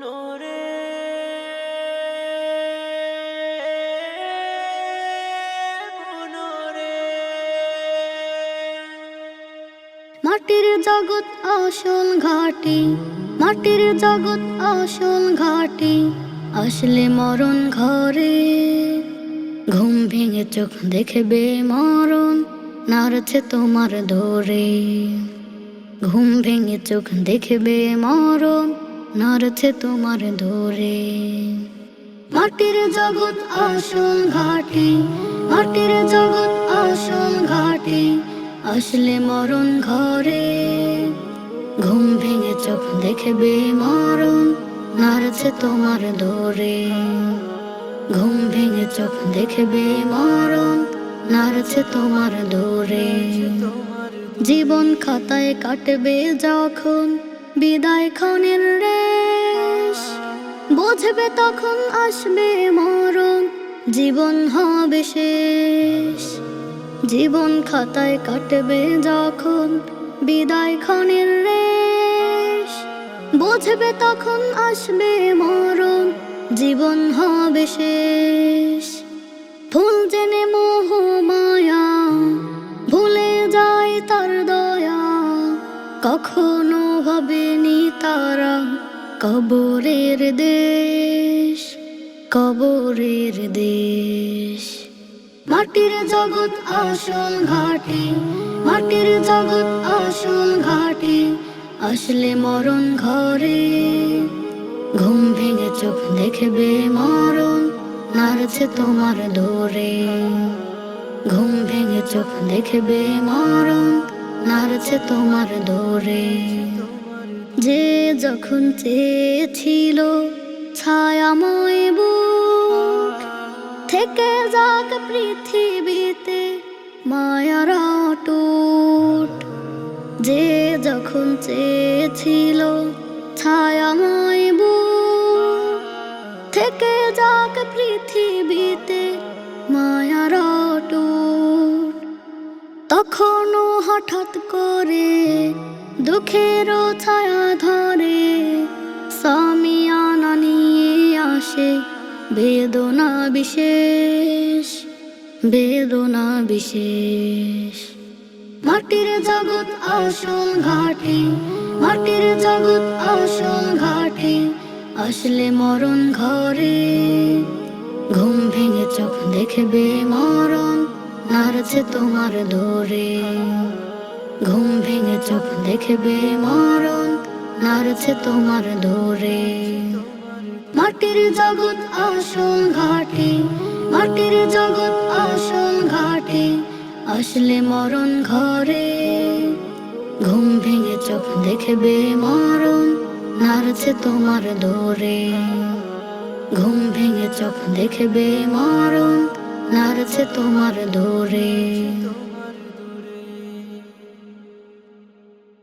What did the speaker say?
বুনোরে মাটির জগৎ আসল ঘাটি, মাটির জগৎ আসল ঘাটি, আসলে মরণ ঘরে। ঘুম ভেঙে চোখ দেখবে মরণ, নাড়ছে তোমার ধরে ঘুম ভেঙে চোখ দেখবে মরণ নাড়ছে তোমার ধরে। মাটির জগৎ আসল ঘাটি, মাটির জগৎ আসল ঘাটি, আসলে মরণ ঘরে। ঘুম ভেঙে চোখ দেখবে মরণ নাড়ছে তোমার ধরে। ঘুম ভেঙে চোখ দেখবে মরণ নাড়ছে তোমার ধরে। জীবন খাতায় কাটবে যখন বিদায় ক্ষণের রেশ। বুঝবে তখন আসবে মরণ। জীবন হবে শেষ। জীবন খাতায় কাটবে যখন বিদায় ক্ষণের রেশ। বুঝবে তখন আসবে মরণ। জীবন হবে শেষ। ফুল জেনে মোহ মায়া, ভুলে যায় তার দয়া। কখনো ভাবেনি তারা কবরের দেশ কবরের দেশ। মাটির জগৎ আসল ঘাটি, মাটির জগৎ আসল ঘাটি, আসলে মরণ ঘরে। ঘুম ভেঙে চোখ দেখবে মরণ, নাড়ছে তোমার ধরে ঘুম ভেঙে চোখ দেখবে মরণ, নাড়ছে তোমার ধরে যে যখন চেয়েছিল ছায়াময় বুক থেকে যাক পৃথিবীতে মায়ার টুট যে যখন চেয়েছিল ছায়াময় বুক থেকে যাক পৃথিবীতে মায়ার টুট তখনও হঠাৎ করে দুঃখের ছায়া বেদনা বিশেষ বেদনা বিশেষ। মাটির জগৎ আসল ঘাটি, মাটির জগৎ আসল ঘাটি। আসলে মরণ ঘরে, ঘুম ভেঙে চোখ দেখবে মরণ, নাড়ছে তোমার ধরে। ঘুম ভেঙে চোখ দেখবে মরণ, নাড়ছে তোমার ধরে। মাটির জগৎ আসল ঘাটি মাটির জগৎ আসল ঘাটি। আসলে মরণ ঘরে, ঘুম ভেঙে চোখ দেখবে মরণ, নাড়ছে তোমার ধরে ঘুম ভেঙে চোখ দেখবে মরণ, নাড়ছে তোমার ধরে